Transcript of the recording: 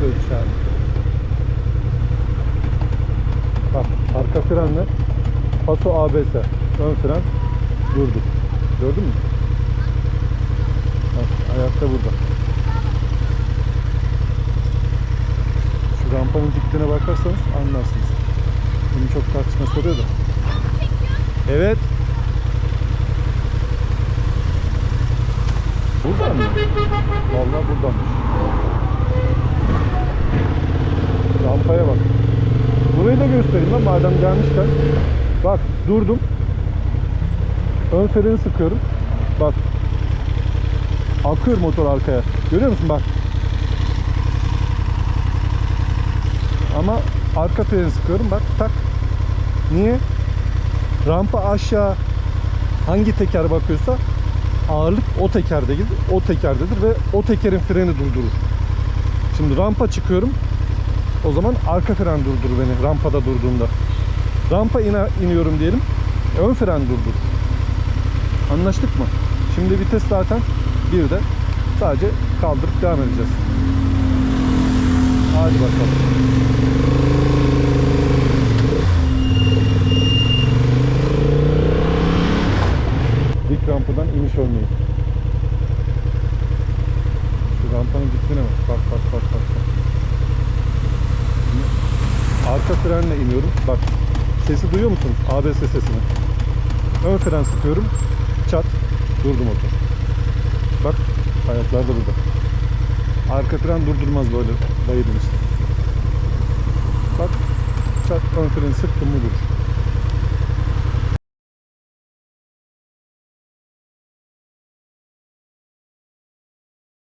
yapıyoruz şu an. Bak arka frenle paso ABS ön fren durdu. Gördün mü? Bak ayakta burada. Şu rampanın diktiğine bakarsanız anlarsınız. Bunu çok tartışma soruyor da. Evet. Buradan mı? Vallahi buradanmış. Da göstereyim lan madem gelmişken. Bak durdum. Ön freni sıkıyorum. Bak. Akıyor motor arkaya. Görüyor musun bak. Ama arka freni sıkıyorum bak tak. Niye? Rampa aşağı hangi teker bakıyorsa ağırlık o tekerde gider, o tekerdedir ve o tekerin freni durdurur. Şimdi rampa çıkıyorum. O zaman arka fren durdurur beni rampada durduğumda. Rampa ine, iniyorum diyelim. Ön fren durdurur. Anlaştık mı? Şimdi vites zaten bir de sadece kaldırıp devam edeceğiz. Hadi bakalım. Dik rampadan iniş örneği. Şu rampanın dikliğine bak. Bak bak bak bak. bak. Şimdi Arka frenle iniyorum. Bak. Sesi duyuyor musunuz? ABS sesini. Ön fren sıkıyorum. Çat. Durdu motor. Bak. Ayaklar da burada. Arka fren durdurmaz böyle bayılın işte. Bak. Çat ön freni sıktım mı durur.